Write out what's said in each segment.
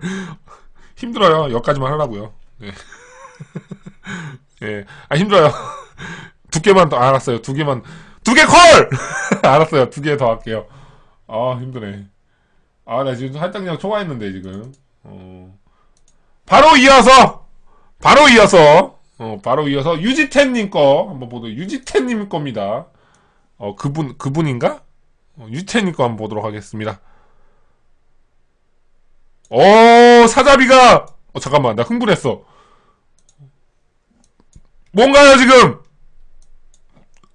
힘들어요. 여기까지만 하라고요. 예. 예. 아, 힘들어요. 두 개만 더, 알았어요. 두 개만, 두 개 콜! 알았어요. 두 개 더 할게요. 아, 힘드네. 아, 나 지금 할당량 초과했는데, 지금. 어. 바로 이어서! 바로 이어서! 어, 바로 이어서 유지태님 거 한번 보도록, 유지태님 겁니다. 어, 그분, 그분인가? 어, 유지태님 거 한번 보도록 하겠습니다. 오, 사자비가! 어, 잠깐만, 나 흥분했어. 뭔가요, 지금?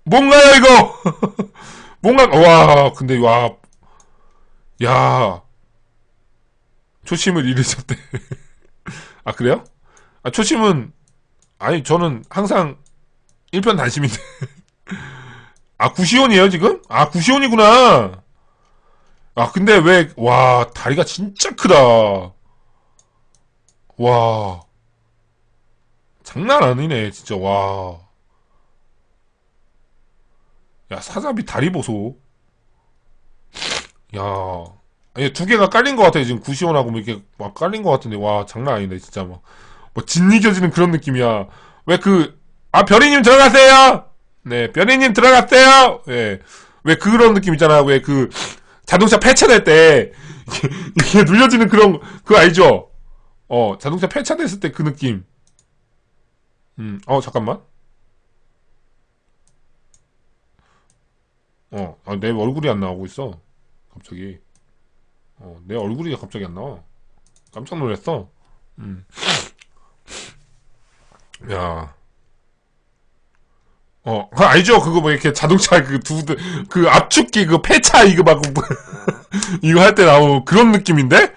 뭔가요, 이거? 뭔가, 와, 근데, 와, 야, 초심을 잃으셨대. 아, 그래요? 아, 초심은, 아니, 저는 항상 1편 단심인데. 아, 구시온이에요, 지금? 아, 구시온이구나. 아, 근데 왜, 와, 다리가 진짜 크다. 와. 장난 아니네, 진짜, 와. 야, 사자비 다리 보소. 야. 아니, 두 개가 깔린 것 같아, 지금 구시온하고 뭐 이렇게 막 깔린 것 같은데, 와, 장난 아니네, 진짜 막. 뭐, 짓이겨지는 그런 느낌이야. 왜 그, 아, 별이님 들어가세요! 네, 별이님 들어갔어요! 예. 왜 그런 느낌 있잖아, 왜 그, 자동차 폐차될 때, 이게 눌려지는 그런, 그거 알죠? 어, 자동차 폐차됐을 때 그 느낌. 음, 어, 잠깐만. 어, 아, 내 얼굴이 안 나오고 있어. 갑자기. 어, 내 얼굴이 갑자기 안 나와. 깜짝 놀랐어. 음. 야. 어, 알죠? 그거 뭐 이렇게 자동차 그 두, 그 압축기 그 폐차 이거 막, 이거 할 때 나오는 그런 느낌인데?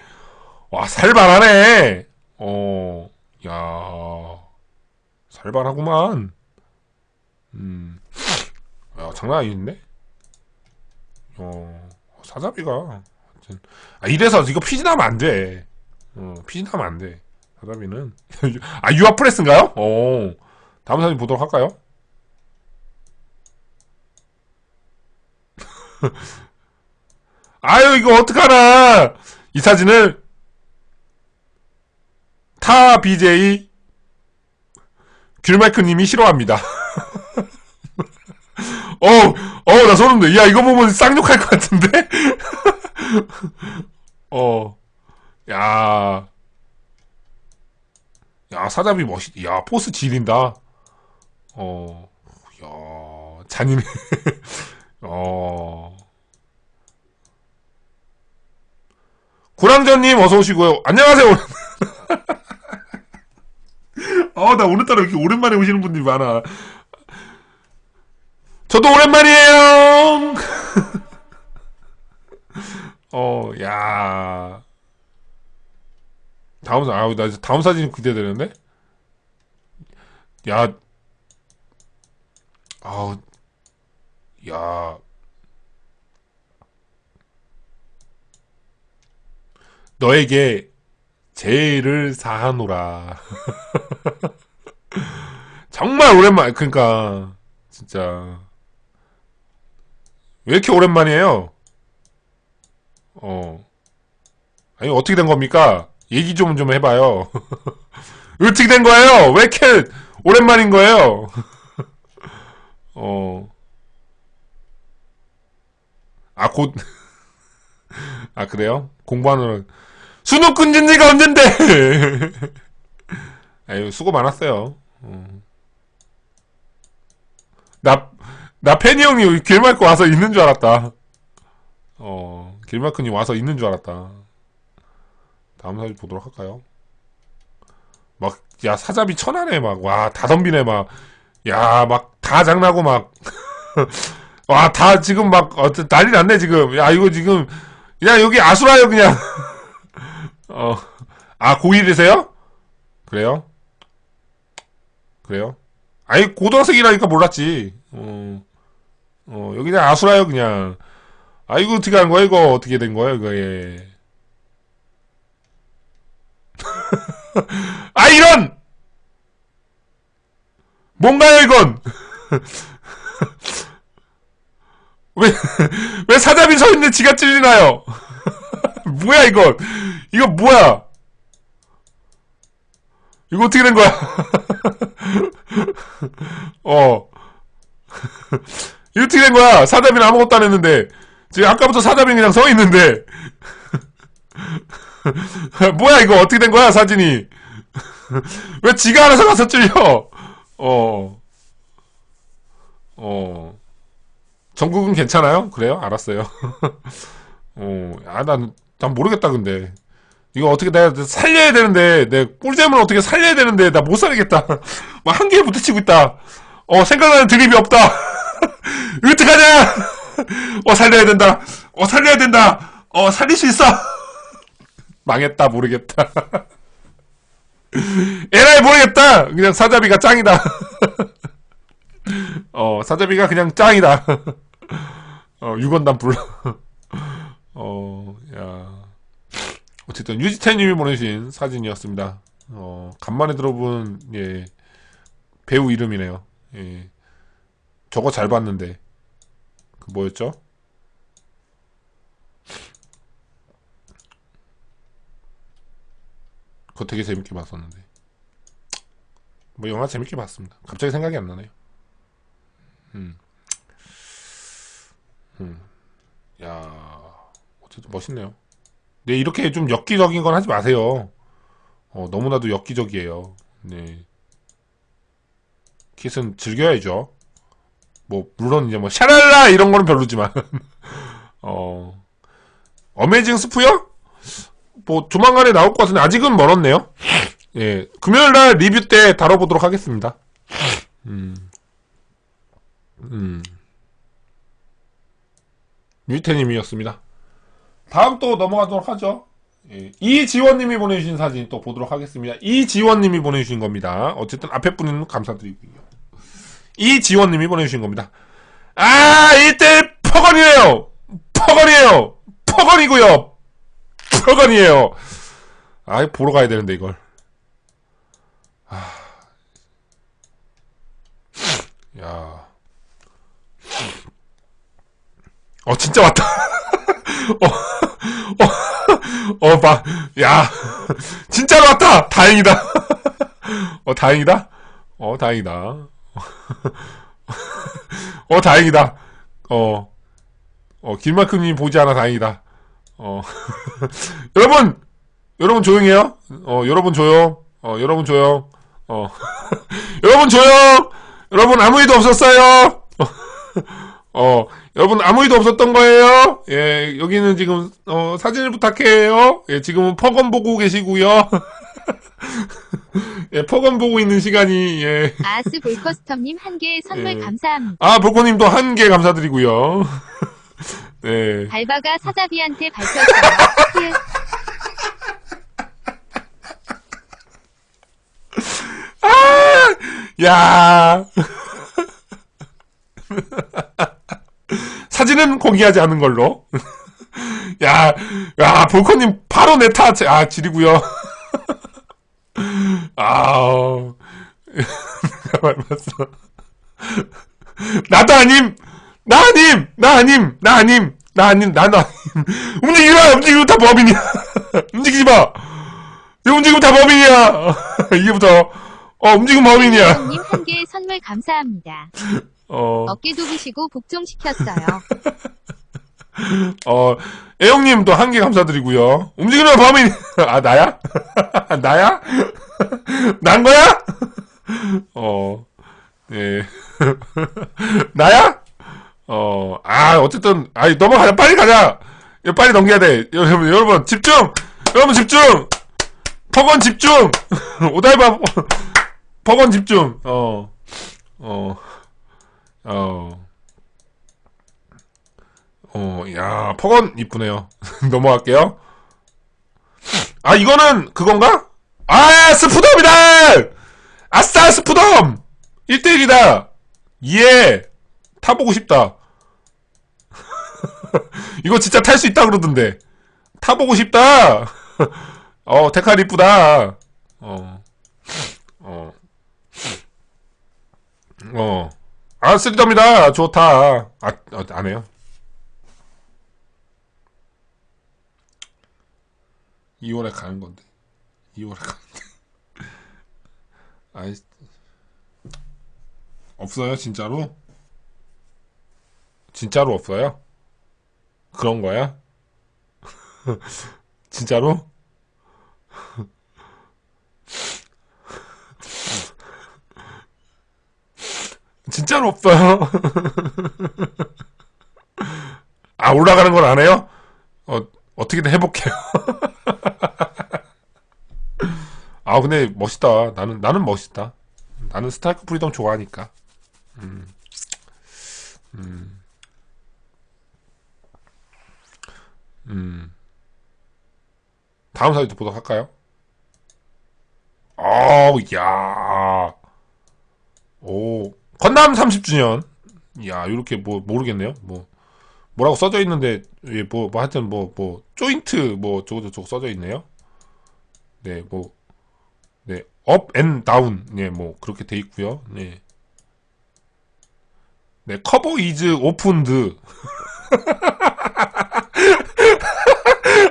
와, 살벌하네. 어, 야. 살벌하구만. 음. 야, 장난 아닌데? 어, 사자비가. 아, 이래서 이거 피진하면 안 돼. 어, 피진하면 안 돼. 사자비는. 아, 유아 프레스인가요? 어. 다음 사진 보도록 할까요? 아유, 이거 어떡하나! 이 사진을 타 BJ 귤마이크님이 싫어합니다. 어, 어, 나 소름 돋. 야, 이거 보면 쌍욕할 것 같은데? 어, 야, 야, 사자비 멋있, 야, 포스 지린다. 어, 야, 잔인해. 어. 구랑전님 어서 오시고요. 안녕하세요. 어, 나 오늘따라 이렇게 오랜만에 오시는 분들이 많아. 저도 오랜만이에요. 어, 야. 다음 사, 아우, 나 다음 사진 기대되는데? 야. 아우, 야. 너에게 제의를 사하노라. 정말 오랜만, 그니까, 진짜. 왜 이렇게 오랜만이에요? 어. 아니, 어떻게 된 겁니까? 얘기 좀, 좀 해봐요. 어떻게 된 거예요? 왜 이렇게 오랜만인 거예요? 어. 아, 곧, 아, 그래요? 공부하느라. 수능 끊진 지가 언젠데! 아유, 수고 많았어요. 어. 나, 나 페니 형님 길마크 와서 있는 줄 알았다. 어, 길마크님 와서 있는 줄 알았다. 다음 사진 보도록 할까요? 막, 야, 사자비 천하네, 막. 와, 다 덤비네, 막. 야, 막, 다 장나고, 막. 와, 다 지금 막, 어, 난리 났네, 지금. 야, 이거 지금, 그냥 여기 아수라요, 그냥. 어, 아, 고1이세요? 그래요? 그래요? 아니, 고등학생이라니까 몰랐지. 어, 어, 여기 그냥 아수라요, 그냥. 아, 이거 어떻게 한 거야, 이거? 어떻게 된 거야, 이거, 예. 아, 이런! 뭔가요, 이건? 왜, 왜 사자비 서 있는데 지가 찔리나요? 뭐야, 이건? 이거 뭐야? 이거 어떻게 된 거야? 어. 이거 어떻게 된 거야? 사자비는 아무것도 안 했는데. 지금 아까부터 사자비 그냥 서 있는데. 뭐야, 이거 어떻게 된 거야, 사진이? 왜 지가 알아서 가서 찔려? 어. 어. 전국은 괜찮아요? 그래요? 알았어요. 어, 아, 난, 난 모르겠다, 근데. 이거 어떻게 내가 살려야 되는데, 내 꿀잼을 어떻게 살려야 되는데, 나 못 살리겠다. 막 한개에 부딪히고 있다. 어, 생각나는 드립이 없다. 어떡하냐! 어, 살려야 된다. 어, 살려야 된다. 어, 살릴 수 있어. 망했다, 모르겠다. 에라이, 모르겠다. 그냥 사자비가 짱이다. 어, 사자비가 그냥 짱이다. 어, 6원단 불러. 어, 야. 어쨌든, 유지태님이 보내주신 사진이었습니다. 어, 간만에 들어본, 예, 배우 이름이네요. 예. 저거 잘 봤는데. 그 뭐였죠? 그거 되게 재밌게 봤었는데. 뭐 영화 재밌게 봤습니다. 갑자기 생각이 안 나네요. 음. 음. 야, 어쨌든 멋있네요. 네, 이렇게 좀 엽기적인 건 하지 마세요. 어, 너무나도 엽기적이에요. 네. 킷은 즐겨야죠. 뭐, 물론 이제 뭐, 샤랄라! 이런 거는 별로지만. 어, 어메이징 스프요? 뭐, 조만간에 나올 것 같은데, 아직은 멀었네요. 예. 금요일 날 리뷰 때 다뤄보도록 하겠습니다. 음. 음. 유태님이었습니다. 다음 또 넘어가도록 하죠. 예, 이지원님이 보내주신 사진 또 보도록 하겠습니다. 이지원님이 보내주신 겁니다. 어쨌든 앞에 분은 감사드리고요. 이지원님이 보내주신 겁니다. 아, 이때 퍼건이에요! 퍼건이에요! 퍼건이고요! 퍼건이에요! 아, 보러 가야 되는데, 이걸. 아. 야. 어, 진짜 왔다. 어, 어, 어, 봐. 야. 진짜로 왔다! 다행이다. 어, 다행이다? 어, 다행이다. 어, 다행이다. 어, 어, 길만큼님 보지 않아 다행이다. 어, 여러분! 여러분 조용해요? 어, 여러분 조용. 어, 여러분 조용. 어, 여러분 조용! 여러분 아무 일도 없었어요! 어, 여러분 아무 일도 없었던 거예요. 예, 여기는 지금 어, 사진을 부탁해요. 예, 지금은 퍼건 보고 계시고요. 예, 퍼건 보고 있는 시간이 예. 아스 볼커스텀님 한 개 선물 예. 감사합니다. 아, 볼코님도 한 개 감사드리고요. 네. 발바가 사자비한테 밝혔어요. 야. 사진은 공개하지 않은 걸로. 야, 야, 볼코님 바로 내 탓, 아, 지리고요. 아, 내가 밟았어. 나도 아님, 나 아님, 나 아님, 나 아님, 나 아님, 나도 아님. 움직이지 마, 움직이면 다 범인이야. 움직이지 마. 이 움직이면 다 범인이야. 이게부터, 어, 움직이면 범인이야. 님 한 개 선물 감사합니다. 어, 어깨 도우시고 복종시켰어요. 어, 애용님도 한 개 감사드리고요. 움직이는 범인, 아, 나야? 나야? 난 거야? 어, 네. 나야? 어, 아, 어쨌든, 아이, 넘어가자. 빨리 가자. 빨리 넘겨야 돼. 여러분, 여러분, 집중! 여러분, 집중! 퍼건 집중! 오다이바, 퍼건 집중! 어, 어, 어. 어, 야, 퍼건 이쁘네요. 넘어갈게요. 아, 이거는 그건가? 아, 스푸덤이다! 아싸, 스푸덤! 1대1이다! 예! 타보고 싶다. 이거 진짜 탈 수 있다 그러던데. 타보고 싶다! 어, 데칼 이쁘다. 어, 어, 어. 아, 쓰리덤이다. 좋다. 아, 어, 안 해요. 2월에 가는 건데. 2월에 가는데. 아이, 없어요, 진짜로? 진짜로 없어요? 그런 거야? 진짜로? 진짜로 없어요. 아, 올라가는 걸 안 해요? 어, 어떻게든 해볼게요. 아, 근데 멋있다. 나는, 나는 멋있다. 나는 스트라이크 프리덤 좋아하니까. 음. 음. 음. 다음 사이트 보도록 할까요? 어우, 야. 오. 건담 30주년. 야, 요렇게 뭐, 모르겠네요. 뭐, 뭐라고 써져 있는데, 예, 뭐, 뭐, 하여튼 뭐, 뭐, 조인트, 뭐, 저거 저거 써져 있네요. 네, 뭐, 네, 업앤 다운, 네, 뭐, 그렇게 돼 있고요 네. 네, 커버 이즈 오픈드.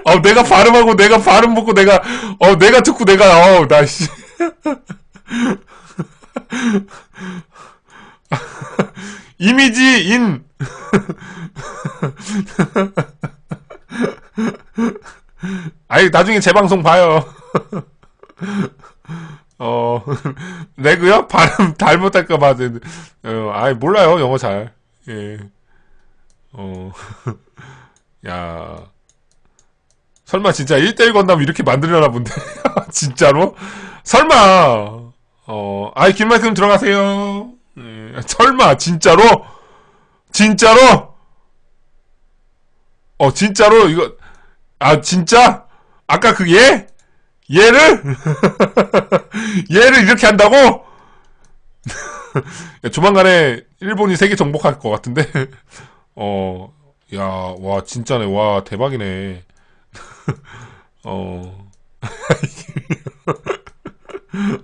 어, 내가 발음하고 내가 발음 보고 내가, 어, 내가 듣고 내가, 어, 나, 씨. 이미지 인. 아이, 나중에 재방송 봐요. 어, 레그요? 발음 잘못할까봐. 어, 아이, 몰라요, 영어 잘. 예. 어, 야. 설마 진짜 1대1 건담 이렇게 만들려나 본데. 진짜로? 설마. 어, 아이, 긴 말씀 들어가세요. 예, 설마, 진짜로? 진짜로? 어, 진짜로? 이거, 아, 진짜? 아까 그 얘? 얘를? 얘를 이렇게 한다고? 야, 조만간에 일본이 세계 정복할 것 같은데? 어, 야, 와, 진짜네. 와, 대박이네. 어.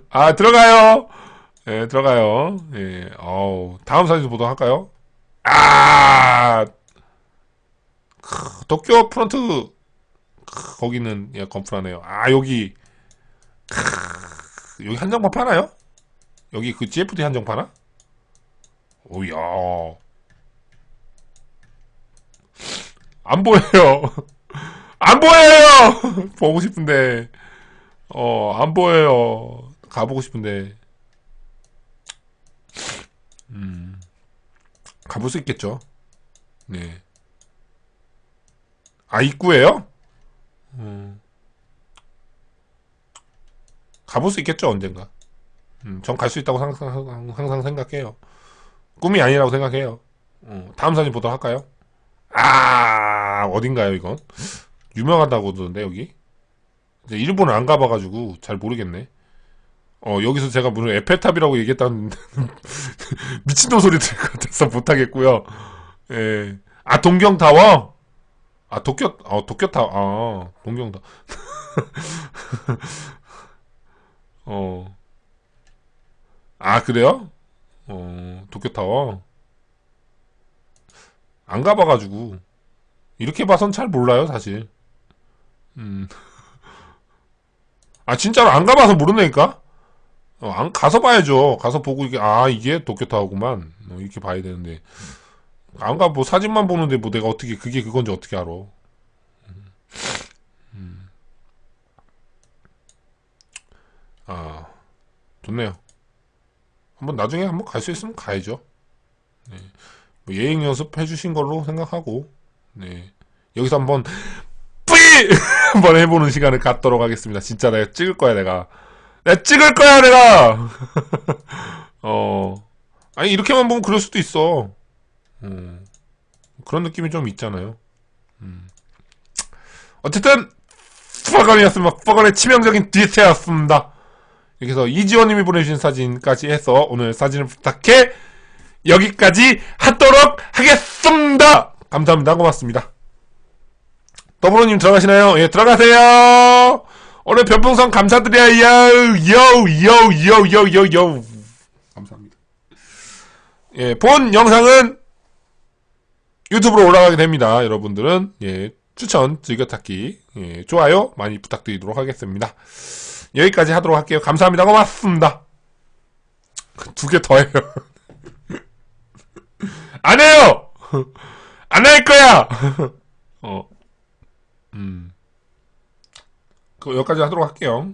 아, 들어가요. 예, 들어가요. 예, 어우, 다음 사진 보도록 할까요? 아! 크, 도쿄 프런트, 크, 거기는, 예, 건프라네요. 아, 여기, 크, 여기 한정판 파나요? 여기 그 GFD 한정 파나? 오야. 안 보여요. 안 보여요! 보고 싶은데. 어, 안 보여요. 가보고 싶은데. 음. 가볼 수 있겠죠. 네. 아, 입구에요? 음. 가볼 수 있겠죠, 언젠가. 음, 전 갈 수 있다고 항상, 항상 생각해요. 꿈이 아니라고 생각해요. 어, 다음 사진 보도록 할까요? 아, 어딘가요, 이건? 유명하다고 그러던데, 여기? 이제 일본을 안 가봐가지고 잘 모르겠네. 어, 여기서 제가 무슨 에펠탑이라고 얘기했다는 미친놈 소리 들을 것 같아서 못하겠고요. 예. 아, 동경타워? 아, 도쿄, 어, 도쿄타워, 아, 동경타 어. 아, 그래요? 어, 도쿄타워? 안 가봐가지고. 이렇게 봐선 잘 몰라요, 사실. 음. 아, 진짜로 안 가봐서 모르다니까? 어, 안, 가서 봐야죠. 가서 보고, 이게, 아, 이게 도쿄타워구만. 어, 이렇게 봐야 되는데. 안 가, 뭐, 사진만 보는데, 뭐, 내가 어떻게, 그게 그건지 어떻게 알아. 음. 음. 아, 좋네요. 한번 나중에 한번 갈 수 있으면 가야죠. 네. 뭐 예행 연습 해주신 걸로 생각하고, 네. 여기서 한번, 뿌이! 한번 해보는 시간을 갖도록 하겠습니다. 진짜 내가 찍을 거야, 내가. 내가 찍을 거야, 내가! 어. 아니, 이렇게만 보면 그럴 수도 있어. 음. 그런 느낌이 좀 있잖아요. 음. 어쨌든, 스파건이었습니다. 스파건의 치명적인 디테였습니다. 이렇게 해서 이지원님이 보내주신 사진까지 해서 오늘 사진을 부탁해 여기까지 하도록 하겠습니다. 감사합니다. 고맙습니다. 더불어님 들어가시나요? 예, 들어가세요. 오늘 별풍선 감사드려요. 요요요요요요. 감사합니다. 예, 본 영상은 유튜브로 올라가게 됩니다. 여러분들은 예, 추천, 즐겨찾기, 예, 좋아요 많이 부탁드리도록 하겠습니다. 여기까지 하도록 할게요. 감사합니다. 고맙습니다. 두 개 더 해요. 안 해요! 안 할 거야! 어. 음. 그, 여기까지 하도록 할게요.